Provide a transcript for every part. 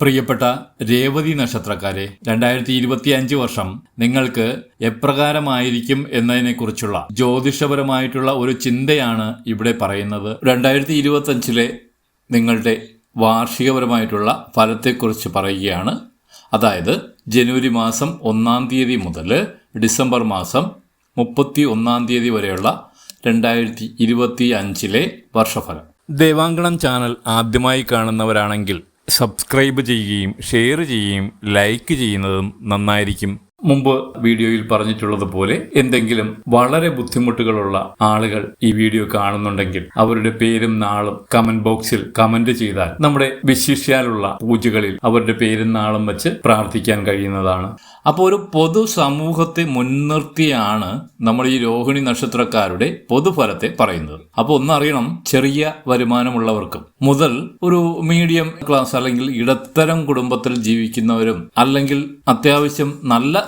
പ്രിയപ്പെട്ട രേവതി നക്ഷത്രക്കാരെ രണ്ടായിരത്തി ഇരുപത്തി അഞ്ച് വർഷം നിങ്ങൾക്ക് എപ്രകാരമായിരിക്കും എന്നതിനെക്കുറിച്ചുള്ള ജ്യോതിഷപരമായിട്ടുള്ള ഒരു ചിന്തയാണ് ഇവിടെ പറയുന്നത്. രണ്ടായിരത്തി ഇരുപത്തി അഞ്ചിലെ നിങ്ങളുടെ വാർഷികപരമായിട്ടുള്ള ഫലത്തെക്കുറിച്ച് പറയുകയാണ്. അതായത് ജനുവരി മാസം ഒന്നാം തീയതി മുതൽ ഡിസംബർ മാസം മുപ്പത്തി ഒന്നാം തീയതി വരെയുള്ള രണ്ടായിരത്തി ഇരുപത്തി അഞ്ചിലെ വർഷഫലം. ദേവാങ്കണം ചാനൽ ആദ്യമായി കാണുന്നവരാണെങ്കിൽ സബ്സ്ക്രൈബ് ചെയ്യുകയും ഷെയർ ചെയ്യുകയും ലൈക്ക് ചെയ്യുന്നതും നന്നായിരിക്കും. മുമ്പ് വീഡിയോയിൽ പറഞ്ഞിട്ടുള്ളതുപോലെ എന്തെങ്കിലും വളരെ ബുദ്ധിമുട്ടുകളുള്ള ആളുകൾ ഈ വീഡിയോ കാണുന്നുണ്ടെങ്കിൽ അവരുടെ പേരും നാളും കമന്റ് ബോക്സിൽ കമന്റ് ചെയ്താൽ നമ്മുടെ വിശിഷ്യാലുള്ള പൂജകളിൽ അവരുടെ പേരും നാളും വെച്ച് പ്രാർത്ഥിക്കാൻ കഴിയുന്നതാണ്. അപ്പോൾ ഒരു പൊതു സമൂഹത്തെ മുൻനിർത്തിയാണ് നമ്മൾ ഈ രോഹിണി നക്ഷത്രക്കാരുടെ പൊതുഫലത്തെ പറയുന്നത്. അപ്പോൾ ഒന്നറിയണം ചെറിയ വരുമാനമുള്ളവർക്കും മുതൽ ഒരു മീഡിയം ക്ലാസ് അല്ലെങ്കിൽ ഇടത്തരം കുടുംബത്തിൽ ജീവിക്കുന്നവരും അല്ലെങ്കിൽ അത്യാവശ്യം നല്ല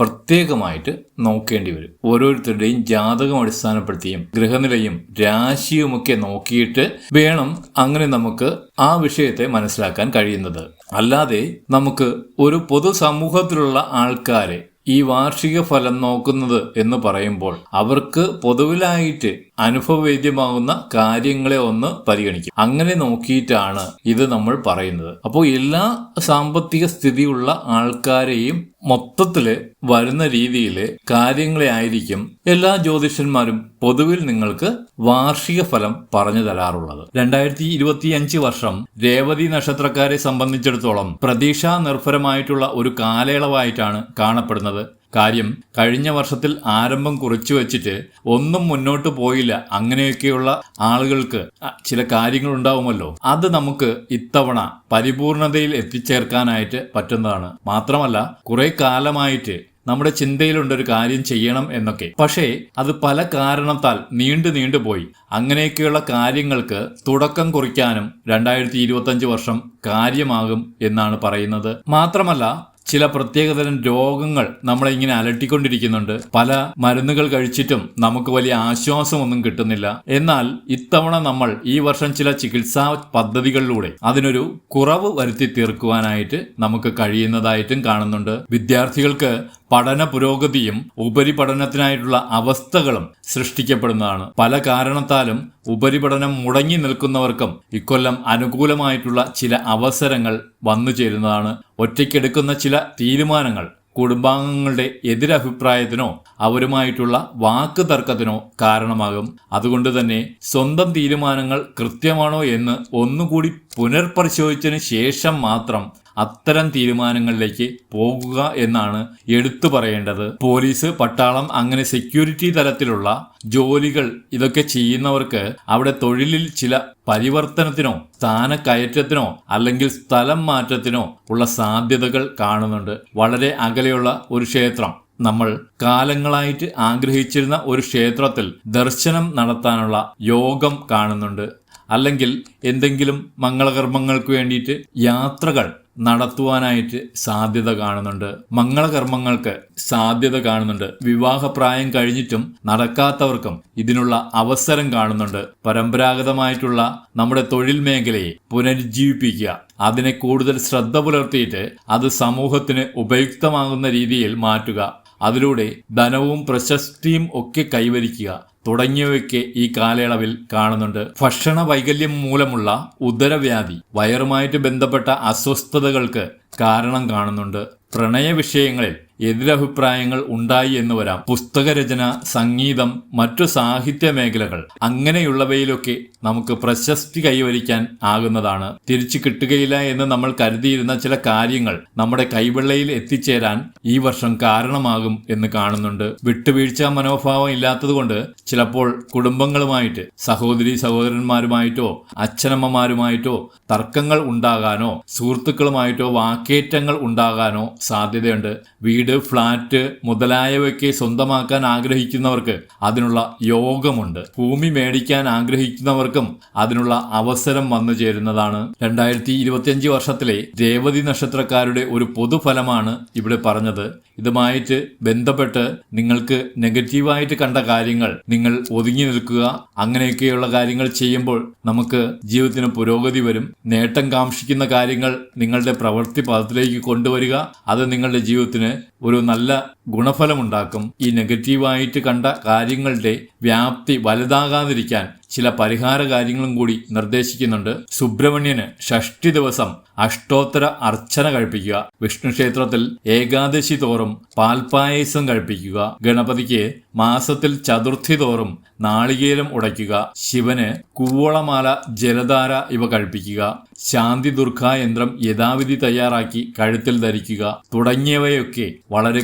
പ്രത്യേകമായിട്ട് നോക്കേണ്ടി വരും. ഓരോരുത്തരുടെയും ജാതകം അടിസ്ഥാനപ്പെടുത്തിയും ഗൃഹനിലയും രാശിയുമൊക്കെ നോക്കിയിട്ട് വേണം അങ്ങനെ നമുക്ക് ആ വിഷയത്തെ മനസ്സിലാക്കാൻ കഴിയുന്നത്. അല്ലാതെ നമുക്ക് ഒരു പൊതുസമൂഹത്തിലുള്ള ആൾക്കാരെ ഈ വാർഷിക ഫലം നോക്കുന്നത് എന്ന് പറയുമ്പോൾ അവർക്ക് പൊതുവിലായിട്ട് അനുഭവവേദ്യമാകുന്ന കാര്യങ്ങളെ ഒന്ന് പരിഗണിക്കും. അങ്ങനെ നോക്കിയിട്ടാണ് ഇത് നമ്മൾ പറയുന്നത്. അപ്പോൾ എല്ലാ സാമ്പത്തിക സ്ഥിതിയുള്ള ആൾക്കാരെയും മൊത്തത്തിൽ വരുന്ന രീതിയിൽ കാര്യങ്ങളെ ആയിരിക്കും എല്ലാ ജ്യോതിഷന്മാരും പൊതുവിൽ നിങ്ങൾക്ക് വാർഷിക ഫലം പറഞ്ഞു തരാറുള്ളത്. രണ്ടായിരത്തി ഇരുപത്തി അഞ്ച് വർഷം രേവതി നക്ഷത്രക്കാരെ സംബന്ധിച്ചിടത്തോളം പ്രതീക്ഷാ നിർഭരമായിട്ടുള്ള ഒരു കാലയളവായിട്ടാണ് കാണപ്പെടുന്നത്. കാര്യം കഴിഞ്ഞ വർഷത്തിൽ ആരംഭം കുറിച്ചു വെച്ചിട്ട് ഒന്നും മുന്നോട്ട് പോയില്ല. അങ്ങനെയൊക്കെയുള്ള ആളുകൾക്ക് ചില കാര്യങ്ങൾ ഉണ്ടാവുമല്ലോ. അത് നമുക്ക് ഇത്തവണ പരിപൂർണതയിൽ എത്തിച്ചേർക്കാനായിട്ട് പറ്റുന്നതാണ്. മാത്രമല്ല കുറെ കാലമായിട്ട് നമ്മുടെ ചിന്തയിലുണ്ട് ഒരു കാര്യം ചെയ്യണം എന്നൊക്കെ. പക്ഷേ അത് പല കാരണത്താൽ നീണ്ടു നീണ്ടുപോയി അങ്ങനെയൊക്കെയുള്ള കാര്യങ്ങൾക്ക് തുടക്കം കുറിക്കാനും രണ്ടായിരത്തി വർഷം കാര്യമാകും എന്നാണ് പറയുന്നത്. മാത്രമല്ല ചില പ്രത്യേകതരം രോഗങ്ങൾ നമ്മളെ ഇങ്ങനെ അലട്ടിക്കൊണ്ടിരിക്കുന്നുണ്ട്. പല മരുന്നുകൾ കഴിച്ചിട്ടും നമുക്ക് വലിയ ആശ്വാസമൊന്നും കിട്ടുന്നില്ല. എന്നാൽ ഇത്തവണ നമ്മൾ ഈ വർഷം ചില ചികിത്സാ പദ്ധതികളിലൂടെ അതിനൊരു കുറവ് വരുത്തി തീർക്കുവാനായിട്ട് നമുക്ക് കഴിയുന്നതായിട്ടും കാണുന്നുണ്ട്. വിദ്യാർത്ഥികൾക്ക് പഠന പുരോഗതിയും ഉപരിപഠനത്തിനായിട്ടുള്ള അവസ്ഥകളും സൃഷ്ടിക്കപ്പെടുന്നതാണ്. പല കാരണത്താലും ഉപരിപഠനം മുടങ്ങി നിൽക്കുന്നവർക്കും ഇക്കൊല്ലം അനുകൂലമായിട്ടുള്ള ചില അവസരങ്ങൾ വന്നു ചേരുന്നതാണ്. ഒറ്റയ്ക്കെടുക്കുന്ന ചില തീരുമാനങ്ങൾ കുടുംബാംഗങ്ങളുടെ എതിരഭിപ്രായത്തിനോ അവരുമായിട്ടുള്ള വാക്ക് തർക്കത്തിനോ കാരണമാകും. അതുകൊണ്ട് തന്നെ സ്വന്തം തീരുമാനങ്ങൾ കൃത്യമാണോ എന്ന് ഒന്നുകൂടി പുനർപരിശോധിച്ചതിന് ശേഷം മാത്രം അത്തരം തീരുമാനങ്ങളിലേക്ക് പോകുക എന്നാണ് എടുത്തു പറയേണ്ടത്. പോലീസ് പട്ടാളം അങ്ങനെ സെക്യൂരിറ്റി തലത്തിലുള്ള ജോലികൾ ഇതൊക്കെ ചെയ്യുന്നവർക്ക് അവിടെ തൊഴിലിൽ ചില പരിവർത്തനത്തിനോ സ്ഥാന കയറ്റത്തിനോ അല്ലെങ്കിൽ സ്ഥലം മാറ്റത്തിനോ ഉള്ള സാധ്യതകൾ കാണുന്നുണ്ട്. വളരെ അകലെയുള്ള ഒരു ക്ഷേത്രം. നമ്മൾ കാലങ്ങളായിട്ട് ആഗ്രഹിച്ചിരുന്ന ഒരു ക്ഷേത്രത്തിൽ ദർശനം നടത്താനുള്ള യോഗം കാണുന്നുണ്ട്. അല്ലെങ്കിൽ എന്തെങ്കിലും മംഗളകർമ്മങ്ങൾക്ക് വേണ്ടിയിട്ട് യാത്രകൾ നടത്തുവാനായിട്ട് സാധ്യത കാണുന്നുണ്ട്. മംഗളകർമ്മങ്ങൾക്ക് സാധ്യത കാണുന്നുണ്ട്. വിവാഹപ്രായം കഴിഞ്ഞിട്ടും നടക്കാത്തവർക്കും ഇതിനുള്ള അവസരം കാണുന്നുണ്ട്. പരമ്പരാഗതമായിട്ടുള്ള നമ്മുടെ തൊഴിൽ മേഖലയെ പുനരുജ്ജീവിപ്പിക്കുക. അതിനെ കൂടുതൽ ശ്രദ്ധ പുലർത്തിയിട്ട് അത് സമൂഹത്തിന് ഉപയുക്തമാകുന്ന രീതിയിൽ മാറ്റുക. അതിലൂടെ ധനവും പ്രശസ്തിയും ഒക്കെ കൈവരിക്കുക. തുടങ്ങിയവയൊക്കെ ഈ കാലയളവിൽ കാണുന്നുണ്ട്. ഭക്ഷണ വൈകല്യം മൂലമുള്ള ഉദരവ്യാധി വയറുമായിട്ട് ബന്ധപ്പെട്ട അസ്വസ്ഥതകൾക്ക് കാരണം കാണുന്നുണ്ട്. പ്രണയ വിഷയങ്ങളിൽ എതിരഭിപ്രായങ്ങൾ ഉണ്ടായി എന്ന് വരാം. പുസ്തകരചന സംഗീതം മറ്റു സാഹിത്യ മേഖലകൾ അങ്ങനെയുള്ളവയിലൊക്കെ നമുക്ക് പ്രശസ്തി കൈവരിക്കാൻ ആകുന്നതാണ്. തിരിച്ചു കിട്ടുകയില്ല എന്ന് നമ്മൾ കരുതിയിരുന്ന ചില കാര്യങ്ങൾ നമ്മുടെ കൈവെള്ളയിൽ എത്തിച്ചേരാൻ ഈ വർഷം കാരണമാകും എന്ന് കാണുന്നുണ്ട്. വിട്ടുവീഴ്ച മനോഭാവം ഇല്ലാത്തതുകൊണ്ട് ചിലപ്പോൾ കുടുംബങ്ങളുമായിട്ട് സഹോദരി സഹോദരന്മാരുമായിട്ടോ അച്ഛനമ്മമാരുമായിട്ടോ തർക്കങ്ങൾ ഉണ്ടാകാനോ സുഹൃത്തുക്കളുമായിട്ടോ വാക്കേറ്റങ്ങൾ ഉണ്ടാകാനോ സാധ്യതയുണ്ട്. വീട് ഫ്ളാറ്റ് മുതലായവയ്ക്ക് സ്വന്തമാക്കാൻ ആഗ്രഹിക്കുന്നവർക്ക് അതിനുള്ള യോഗമുണ്ട്. ഭൂമി മേടിക്കാൻ ആഗ്രഹിക്കുന്നവർക്കും അതിനുള്ള അവസരം വന്നു ചേരുന്നതാണ്. രണ്ടായിരത്തി ഇരുപത്തിയഞ്ച് വർഷത്തിലെ രേവതി നക്ഷത്രക്കാരുടെ ഒരു പൊതുഫലമാണ് ഇവിടെ പറഞ്ഞത്. ഇതുമായിട്ട് ബന്ധപ്പെട്ട് നിങ്ങൾക്ക് നെഗറ്റീവായിട്ട് കണ്ട കാര്യങ്ങൾ നിങ്ങൾ ഒതുങ്ങി നിൽക്കുക അങ്ങനെയൊക്കെയുള്ള കാര്യങ്ങൾ ചെയ്യുമ്പോൾ നമുക്ക് ജീവിതത്തിന് പുരോഗതി വരും. നേട്ടം കാക്ഷിക്കുന്ന കാര്യങ്ങൾ നിങ്ങളുടെ പ്രവൃത്തി പദത്തിലേക്ക് കൊണ്ടുവരിക അത് നിങ്ങളുടെ ജീവിതത്തിന് ഒരു നല്ല ഗുണഫലമുണ്ടാക്കും. ഈ നെഗറ്റീവായിട്ട് കണ്ട കാര്യങ്ങളുടെ വ്യാപ്തി വലുതാകാതിരിക്കാൻ ചില പരിഹാര കാര്യങ്ങളും കൂടി നിർദ്ദേശിക്കുന്നുണ്ട്. സുബ്രഹ്മണ്യന് ഷഷ്ടി ദിവസം അഷ്ടോത്തര അർച്ചന കഴിപ്പിക്കുക. വിഷ്ണു ക്ഷേത്രത്തിൽ ഏകാദശി തോറും പാൽപായസം കഴിപ്പിക്കുക. ഗണപതിക്ക് മാസത്തിൽ ചതുർത്ഥി തോറും നാളികേരം ഉടയ്ക്കുക. ശിവന് കൂവളമാല ജലധാര ഇവ കഴിപ്പിക്കുക. ശാന്തി ദുർഗ യന്ത്രം യഥാവിധി തയ്യാറാക്കി കഴുത്തിൽ ധരിക്കുക. തുടങ്ങിയവയൊക്കെ വളരെ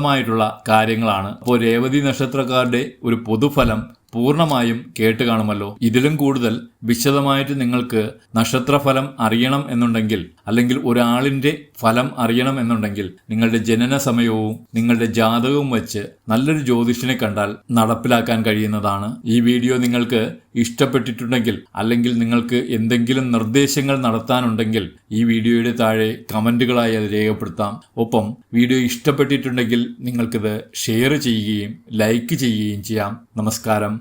ഗുണപ്രദമായിട്ടുള്ള കാര്യങ്ങളാണ്. അപ്പോൾ രേവതി നക്ഷത്രക്കാരുടെ ഒരു പൊതുഫലം പൂർണമായും കേട്ട് കാണുമല്ലോ. ഇതിലും കൂടുതൽ വിശദമായിട്ട് നിങ്ങൾക്ക് നക്ഷത്രഫലം അറിയണം എന്നുണ്ടെങ്കിൽ അല്ലെങ്കിൽ ഒരാളിന്റെ ഫലം അറിയണം എന്നുണ്ടെങ്കിൽ നിങ്ങളുടെ ജനന സമയവും നിങ്ങളുടെ ജാതകവും വെച്ച് നല്ലൊരു ജ്യോതിഷനെ കണ്ടാൽ നടപ്പിലാക്കാൻ കഴിയുന്നതാണ്. ഈ വീഡിയോ നിങ്ങൾക്ക് ഇഷ്ടപ്പെട്ടിട്ടുണ്ടെങ്കിൽ അല്ലെങ്കിൽ നിങ്ങൾക്ക് എന്തെങ്കിലും നിർദ്ദേശങ്ങൾ നടത്താനുണ്ടെങ്കിൽ ഈ വീഡിയോയുടെ താഴെ കമന്റുകളായി അത് രേഖപ്പെടുത്താം. ഒപ്പം വീഡിയോ ഇഷ്ടപ്പെട്ടിട്ടുണ്ടെങ്കിൽ നിങ്ങൾക്കിത് ഷെയർ ചെയ്യുകയും ലൈക്ക് ചെയ്യുകയും ചെയ്യാം. നമസ്കാരം.